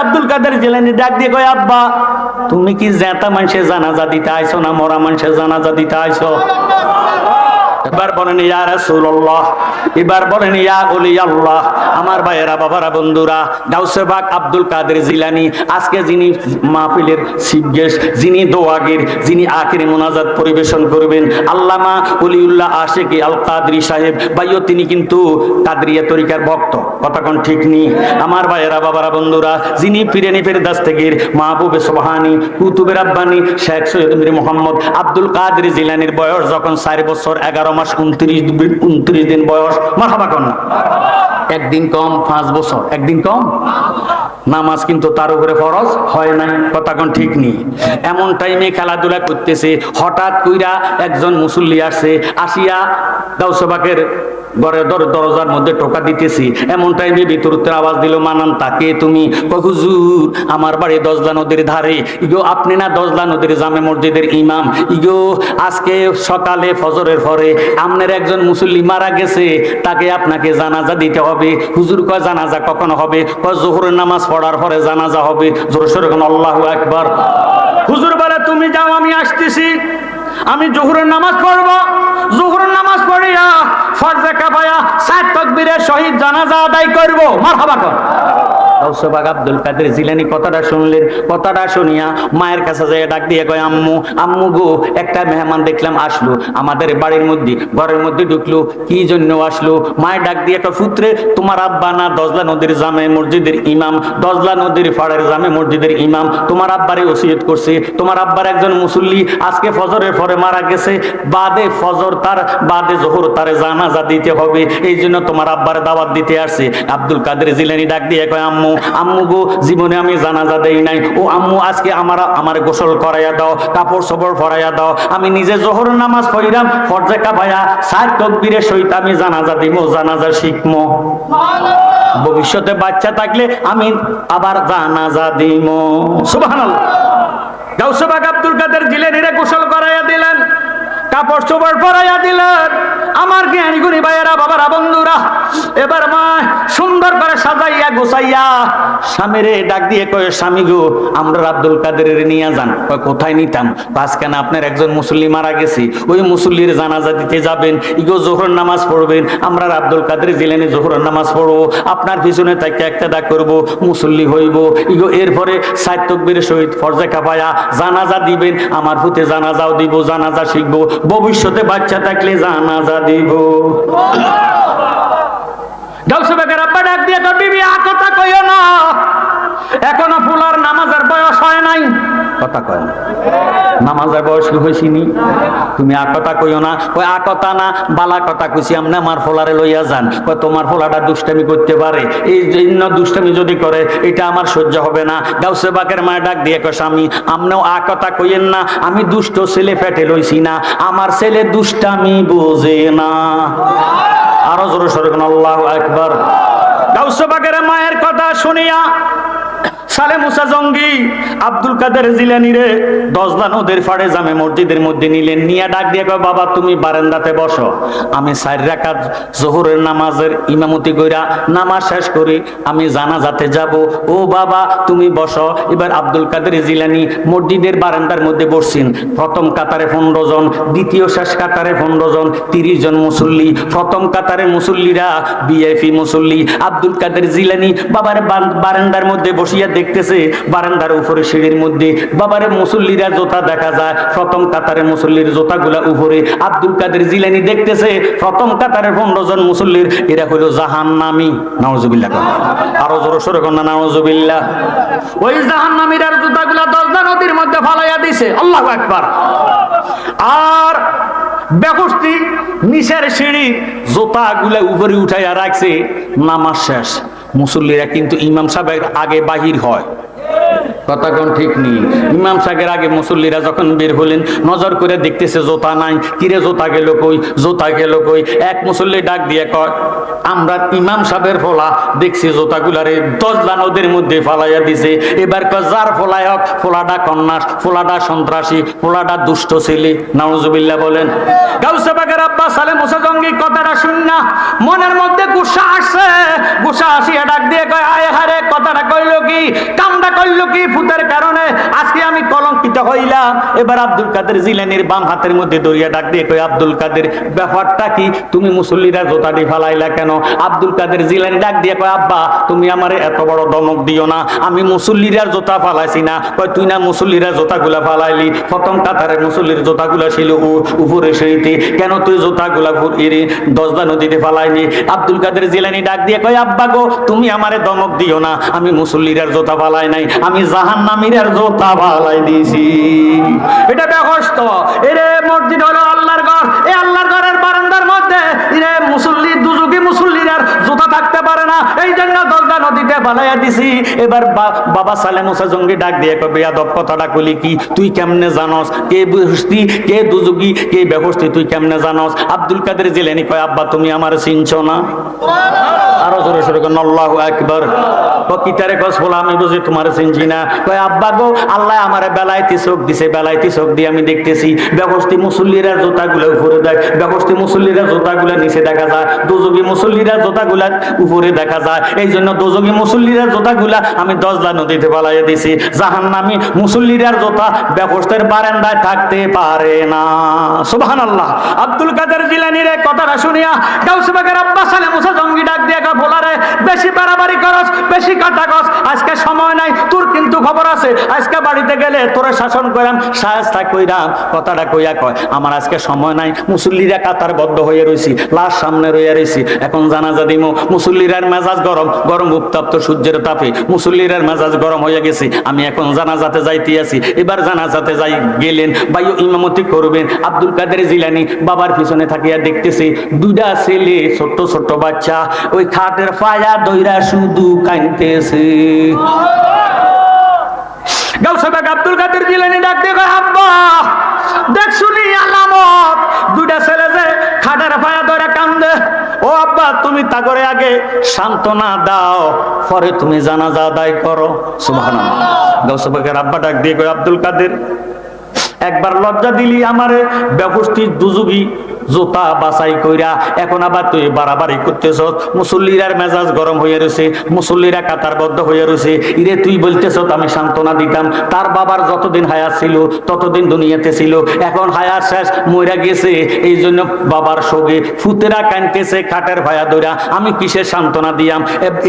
আব্দুল কাদের জেলানি ডাক দিয়ে কয়, আব্বা, তুমি কি জেতা মানুষের জানাজা দিতে আইসো না? মরা মানুষের জানাজা দিতে আইছো এবার বলেন, ইয়া রাসূলুল্লাহ। এবার বলেন, ইয়া ওলি আল্লাহ আমার ভাইয়েরা, বাবারা, বন্ধুরা, গাউসে পাক আব্দুল কাদের জিলানি, আজকে যিনি মাহফিলের চিফ গেস্ট যিনি দোয়াগির, যিনি আখিরি মোনাজাত পরিবেশন করবেন, আল্লামা ওলিউল্লাহ আশেকি আল কাদরি সাহেব, ভাইও তিনি কিন্তু কাদরিয়া তরিকার ভক্ত। কতক্ষণ ঠিক নেই আমার ভাইয়েরা, বাবারা, বন্ধুরা, যিনি ফিরেনি ফেরদাস থেকে মাহবুবে সোবাহানি, কুতুবের আব্বানি, শেখ সৈয়দ মীর মোহাম্মদ আব্দুল কাদের জিলানির বয়স যখন চার বছর এগারো মাস উনত্রিশ উনত্রিশ দিন বয়স মাথা কন্যা একদিন কম, পাঁচ বছর। একদিন কম? নামাজ কিন্তু তার উপরে ফরজ হয় নাই, কথা ঠিক নেই। এমন টাইমে খেলাধুলা করতেছে, হঠাৎ কইরা একজন মুসল্লি আসে আসিয়া দাউসবাকের ঘরে দর, দরজার মধ্যে টোকা দিতেছি। এমন টাইমে ভিতরতে আওয়াজ দিল, মানান, তাকে তুমি? হুজুর, আমার বাড়ি দজলা নদীর ধারে। ইগো, আপনি না দজলা নদীর জামে মসজিদের ইমাম? ইগো, আজকে সকালে ফজরের পরে আমনের একজন মুসল্লি মারা গেছে, তাকে আপনাকে জানাজা দিতে হবে। হুজুর কয়, জানাজা কখন হবে? কয়, জোহরের নামাজ পড়ার পরে জানাজা হবে। জোর সরে আল্লাহ একবার হুজুর বলে, তুমি যাও, আমি আসতেছি। আমি জোহরের নামাজ পড়ব। জোহরের নামাজ পড়িয়া ফরজে কাফায়া সাত তকবীরের শহীদ জানাজা আদায় করব। মারহাবা কর। আব্দুল কাদের জিলানি, কথাটা শুনলেন, কথাটা শুনিয়া মায়ের কাছে ডাক দিয়ে কয়, আম্মু আম্মু গো, একটা মেহমান দেখলাম আসলো, আমাদের বাড়ির মধ্যে, ঘরের মধ্যে ঢুকলো, কি জন্য আসলো? মায়ের ডাক দিয়ে কয় পুত্রে তোমার আব্বা না দজলা নদীর জামে মসজিদের ইমাম, দজলা নদীর জামে মসজিদের ইমাম, তোমার আব্বারে ওসিয়ত করছে, তোমার আব্বার একজন মুসল্লি আজকে ফজরের পরে মারা গেছে, বাদে ফজর তার, বাদে জোহর তারে জানাজা দিতে হবে, এই জন্য তোমার আব্বার দাওয়াত দিতে আসছে। আব্দুল কাদের জিলানি ডাক দিয়ে কয়, আম্মু আম্মু গো জীবনে আমি জানাজা দেই নাই। ও আম্মু আজকে আমার আমার গোসল করাইয়া দাও কাপড় সবর ফরাইয়া দাও। আমি নিজে জোহর নামাজ পড়িলাম ফরজে কাপাইয়া সাত তকবীরের সহিত আমি জানাজা দিব জানাজা শিখমো। ভবিষ্যতে বাচ্চা থাকলে আমি আবার জানাজা দিব সুবহানাল্লাহ। গাউসবাগ আব্দুল কাদের জিলেনিরে গোসল কাপড় চোপড় পরাইয়া দিলেন। আমার জ্ঞানী গুণী ভাইয়েরা, বাবারা, বন্ধুরা, এবার মা সুন্দর করে সাজাইয়া গোসাইয়া স্বামীরে ডাক দিয়ে কয়ে, স্বামী গো, আমরা আব্দুল কাদেরের নিয়ে যান। কোথায় নিতাম? পাঁচ কেন আপনার একজন মুসল্লি মারা গেছে। ওই মুসল্লির জানাজা দিতে যাবেন। ইগো জোহর নামাজ পড়বেন। আমরা আব্দুল কাদের জিলেনে জোহর নামাজ পড়ব। আপনার পিছনে তাকে একটা ডাক করব, মুসল্লি হইব। ইগো এরপরে সাত তকবীরের সহিত ফরজে কাপায়া জানাজা দিবেন। আমার ফুতে জানাজাও দিব, জানাজা শিখব। ভবিষ্যতে বাচ্চা থাকলে জানাজা দিব। দিয়ে কইও না। এখনও ফুলার নামাজের বয়স হয় নাই। কথা কয় না। নামাজের বয়স হয়েছিনি তুমি আর কথা কইও না। ওই আ কথা না, বালা কথা কইছি, আমনে আমার ফোলারে লইয়া যান। কয়, তোমার ফোলাটা দুষ্টামি করতে পারে। এই জন্য দুষ্টামি যদি করে, এটা আমার সহ্য হবে না। গাউসে বাকের মায়ের ডাক দিয়ে কয়, স্বামী, আমনেও আ কথা কইয়েন না। আমি দুষ্ট ছেলে ফেটে লইছি না। আমার ছেলে দুষ্টামি বোঝে না। আরও জোরে সরে আল্লাহ একবার গাউসে বাকের মায়ের কথা শুনিয়া সালে মুসা জঙ্গি আব্দুল কাদের জিলানি রে দজলা নদীর ফাড়ে জামে মসজিদের মধ্যে নিলেন, নিয়ে ডাক দিয়ে কয়, বাবা, তুমি বারান্দাতে বসো। আমি চার রাকাত জোহরের নামাজের ইমামতি কইরা নামাজ শেষ করি, আমি জানাজাতে যাব। ও বাবা, তুমি বসো। এবার আব্দুল কাদের জিলানি মসজিদের বারান্দার মধ্যে বসছেন। প্রথম কাতারে পনেরো জন, দ্বিতীয় শেষ কাতারে পনেরো জন, তিরিশ জন মুসল্লি। প্রথম কাতারে মুসল্লিরা বিএফি মুসল্লি। আব্দুল কাদের জিলানি বাবার বারান্দার মধ্যে বসিয়া দেখতেছে, বারান্দার উপরে সিঁড়ির মধ্যে। বাবারে মুসল্লিরা জোতা দেখা যায়, প্রথম কাতারে মুসল্লির জোতাগুলা উপরে। আব্দুল কাদের জিলানি দেখতেছে, প্রথম কাতারে পনেরো জন মুসল্লির, এরা হইল জাহান নামি নওয়াজুবিল্লাহ আরও জোর সরে কন্যা নওয়াজুবিল্লাহ ওই জাহান নামিরার জুতাগুলা দশটা নদীর মধ্যে ফালাইয়া দিছে। আল্লাহ একবার আর বেকস্তি নিচের সিঁড়ি জোতা গুলা উপরে উঠাইয়া রাখছে, নামাজ শেষ। মুসল্লিরা কিন্তু ইমাম সাহেবের আগে বাহির হয়। কথা কোন ঠিক নেই। ইমাম সাহেবের আগে মুসল্লিরা যখন বের হলেন, নজর করে দেখতেছে জোতা নাই। কিরে জোতা গেল কই? জোতা গেল কই? এক মুসল্লি ডাক দিয়ে কয়, আমরা ইমাম সাহেবের ফলা দেখছি জোতাগুলারে দশ নদীর মধ্যে ফালাইয়া দিছে। এবার যার ফলাই হোক ফোলাটা কন্যাস ফোলাটা সন্ত্রাসী ফোলাটা দুষ্ট ছেলে। নাউজুবিল্লাহ বলেন, গাউসে বাগের আব্বা সালে মুসা জঙ্গি কথাটা শুন মনের মধ্যে গুসা আসছে। গুসা আসিয়া ডাক দিয়ে কয়, আয় হারে কথাটা কইলো কি? কাম করল কি ফুতের কারণে? আজকে আমি কলঙ্কিত হইলাম। এবার আব্দুল কাদের জিলানির বাম হাতের মধ্যে দরিয়া ডাক দিয়ে কই আব্দুল কাদের, ব্যাপারটা কি? তুমি মুসল্লিরা জোতাটি ফালাইলা কেন? আব্দুল কাদের জিলানি ডাক দিয়ে কয়, আব্বা, তুমি আমারে এত বড় দমক দিও না। আমি মুসল্লিরা জোতা ফালাইছি না। কয়, তুই না মুসল্লিরা জোতাগুলা ফালাইলি? প্রথম কাতারের মুসল্লির জোতাগুলা ছিল উপরে সেইতে কেন তুই জোতাগুলা এরে দশদা নদীতে ফালাইলি? আব্দুল কাদের জিলানি ডাক দিয়ে কয়, আব্বা গো, তুমি আমারে দমক দিও না। আমি মুসল্লিরার জোতা ফালাই নাই। আমি জাহান নামির জোতা ভালাই দিছি এটা ব্যবস্থ এরে মসজিদ হলো আল্লাহর ঘর। এ আল্লাহর ঘরের বারান্দার মধ্যে এরে মুসল্লি দুজুকি মুসল্লিরার জুতা থাকতে পারে না এই দরগা নদীতে বালাইয়া দিছি। এবার বাবা সালে মুসা জঙ্গি ডাক দিয়ে কবে বেয়াদব কথাটা কলি কি? তুই কেমনে জানস? কে বস্তি কে দুজুগি কে ব্যবস্থি তুই কেমনে জানস? আব্দুল কাদের জেলেনি কয়, আব্বা, তুমি আমার চিনছ না? আরও জোরে সরে করেন আল্লাহু আকবার। ও কিতারে কস বলা, আমি বুঝি তোমার চিনছি না। কয়, আব্বা গো, আল্লাহ আমারে বেলাইতে চোখ দিছে, বেলাইতে চোখ দিয়ে আমি দেখতেছি। ব্যবস্থি মুসল্লিরা জোতাগুলো উপরে দেখ ব্যবস্থি মুসল্লিরা জোতাগুলো নিচে দেখা যায়। দুযোগী মুসল্লিরা জোতাগুলা উপরে দেখা যায়। এই জন্য দুযোগী মুসল্লিরা জোতাগুলা আমি দশলা নদীতে পালাইয়া দিছি। জাহান নামি মুসল্লিরার জোতা ব্যবস্থার বারান্দায় থাকতে পারে না। সুবহান আল্লাহ আব্দুল কাদের জিলানির কথাটা শুনিয়া গাউসবাগের আব্বা সালে মুসা জঙ্গি ডাক দিয়ে কয়, ভোলারে বেশি বাড়াবাড়ি করস বেশি কাটা কস আজকে সময় নাই তোর কিন্তু খবর আছে আজকে বাড়িতে গেলে তোরে শাসন করাম সায়স্তা কইরাম। কথাটা কইয়া কয় আমার আজকে সময় নাই মুসল্লিরা কাতার বদ্ধ হয়ে রইছি লাশ সামনে রইয়া রইছি এখন জানাজা দিমু মুসল্লিরার মেজাজ গরম গরম উত্তপ্ত সূর্যের তাপে মুসল্লিরার মেজাজ গরম হয়ে গেছে। আমি এখন জানাজাতে যাইতে আছি। এবার জানাজাতে যাই গেলেন বাইও ইমামতি করবেন। আব্দুল কাদের জিলানি বাবার পিছনে থাকিয়া দেখতেছি, দুইটা ছেলে, ছোট্ট ছোট্ট বাচ্চা, ওই খাটের পায়া দইরা শুধু কাঁদতেছে। গাউসাবেক দেখ শুনি আলামত। দুইটা ছেলে যে খাটের পায়া কান্দে ও আব্বা, তুমি তা করে আগে সান্ত্বনা দাও, পরে তুমি জানাজা আদায় করো। সুবহানাল্লাহ। গৌসবাকের আব্বা ডাক দিয়ে আব্দুল কাদের, একবার লজ্জা দিলি আমারে ব্যবস্থিত দুযুগি জোতা বাছাই কইরা এখন আবার তুই বাড়াবাড়ি করতেছ মুসল্লিরার মেজাজ গরম হয়ে রয়েছে মুসল্লিরা কাতারবদ্ধ হয়ে রয়েছে ইরে তুই বলতেছ আমি সান্ত্বনা দিতাম। তার বাবার যতদিন হায়াত ছিল, ততদিন দুনিয়াতে ছিল। এখন হায়াত শেষ, মইরা গেছে। এই জন্য বাবার সঙ্গে ফুতেরা কানতেছে খাটের ভায়া দইরা আমি কিসের সান্ত্বনা দিয়াম?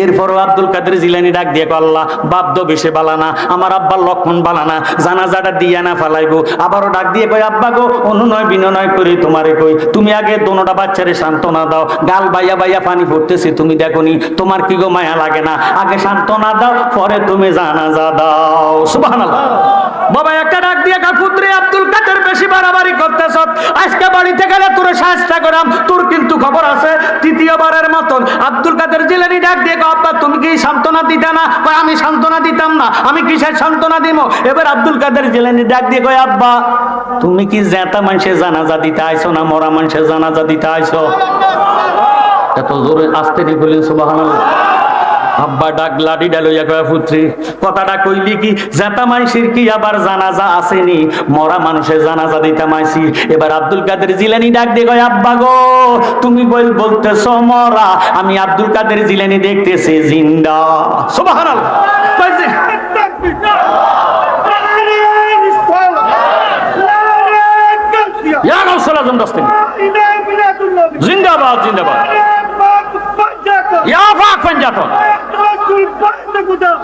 এরপরও আব্দুল কাদের জিলানি ডাক দিয়ে আল্লাহ বাপদ বেশে বালানা আমার আব্বার লক্ষণ বালানা জানাজাটা দিয়া না ফালাইবো। আবারও ডাক দিয়ে কই আব্বা গো, অনুনয় বিনয় করি তোমারে কই। তুমি আগে দোনোটা বাচ্চারে সান্ত্বনা দাও। গাল বাইয়া বাইয়া পানি পড়তেছে তুমি দেখোনি, তোমার কি গো মায়া লাগে না? আগে সান্ত্বনা দাও, পরে তুমি জানা জানাজা দাও। সুবহানাল্লাহ। বাবা, একটা ডাক দিয়ে কার পুত্রে আব্দুল কাদের বেশি বাড়াবাড়ি করতেছ আজকে বাড়িতে গেলে তোর সাহায্য করাম। তোর কিন্তু খবর আছে, তৃতীয়বারের মতন আব্দুল কাদের জিলানি ডাক দিয়ে আব্বা, তুমি কি সান্ত্বনা দিতে না? আমি সান্ত্বনা দিতাম না, আমি কিসের সান্ত্বনা দিব? এবার আব্দুল কাদের জিলানি ডাক দিয়ে কয়, আব্বা, তুমি কি জেতা মানুষের জানাজা দিতে আইছো না মরা মানুষের জানাজা দিতে আইছো? এত জোরে আসতে দি বলেন সুবহানাল্লাহ? আব্বা ডাক লাডি ডালইয়া কয়া, পুত্রী, কথাটা কইলি কি? জাতা মাইসির কি আবার জানাজা আসেনি? মরা মানুষের জানাজা দিতে মাইসি এবার আব্দুল কাদের জিলানি ডাক দিয়ে কয়, আব্বা গো, তুমি বল বলতেছ মরা। আমি আব্দুল কাদের জিলানি দেখতেছি জিন্দা। সুবহানাল্লাহ। জিন্দাবাদ জিন্দাবাদ।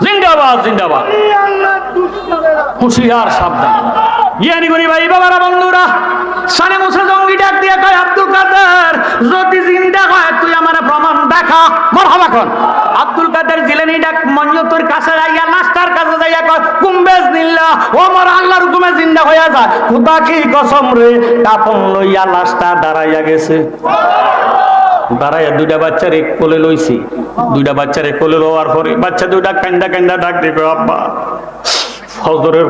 জিন্দাবাদ জিন্দাবাদ। হুঁশিয়ার সাবধান। জ্ঞানী গরি ভাই বাবারা বন্ধুরা সানে মুসা জঙ্গি ডাক দিয়ে কয় আব্দুল কাদের যদি জিন্দা হয় তুই আমার প্রমাণ দেখা। মরহাবা কোন আব্দুল কাদের জিলেনি ডাক মঞ্জুতুর কাছে যাইয়া নাস্তার কাছে যাইয়া কয় কুম্বেজ নিল্লা ও মোর আল্লাহর হুকুমে জিন্দা হইয়া যায় খুদা কি কসম রে কাপন লইয়া লাশটা দাঁড়াইয়া গেছে। দাঁড়াইয়া দুইটা বাচ্চারে কোলে লইছি। দুইটা বাচ্চারে কোলে লওয়ার পরে বাচ্চা দুইটা কান্দা কান্দা ডাক দেবে, আব্বা।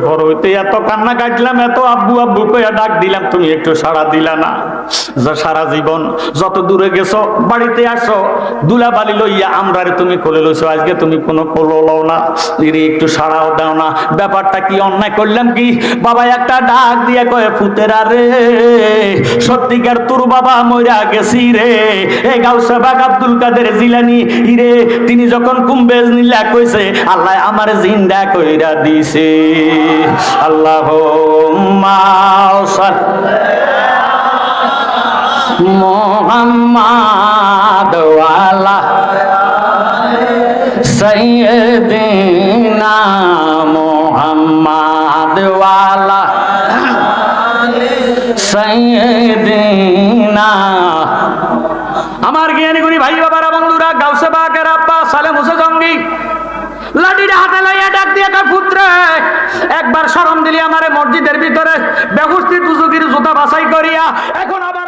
পর হইতে এত কান্না কাটলাম, এত আব্বু আব্বু কইয়া ডাক দিলাম, তুমি একটু সাড়া দিলা না। সারা জীবন, যত দূরে গেছো, বাড়িতে আসো লইয়া তুমি লইছো, আজকে তুমি কোনো কোলো লও না। একটু সাড়াও দাও না। ব্যাপারটা কি অন্যায় করলাম কি? বাবা একটা ডাক দিয়ে কয়ে ফুতেরা রে, সত্যিকার তোর বাবা মইরা গেছি রে। এ গাউসা বাগ আব্দুল কাদের জিলানি, ইরে, তিনি যখন কুম্বেজ নিলা কইছে, আল্লাহ আমার জিন্দা কইরা দিছে। আল্লাহ মোহাম্মদ ওয়ালা সৈয়দিনা মোহাম্মদ ওয়ালা সৈয়দিনা আমার জ্ঞানী গুণী ভাই বাবারা, বন্ধুরা, গাউসে বাগের আব্বা সালে মুসে জঙ্গি লাঠিটা হাতে একবার সরম দিলি আমারে মসজিদের ভিতরে। ব্যবস্থিত দুজুগির জুতা বাছাই করিয়া। এখন আবার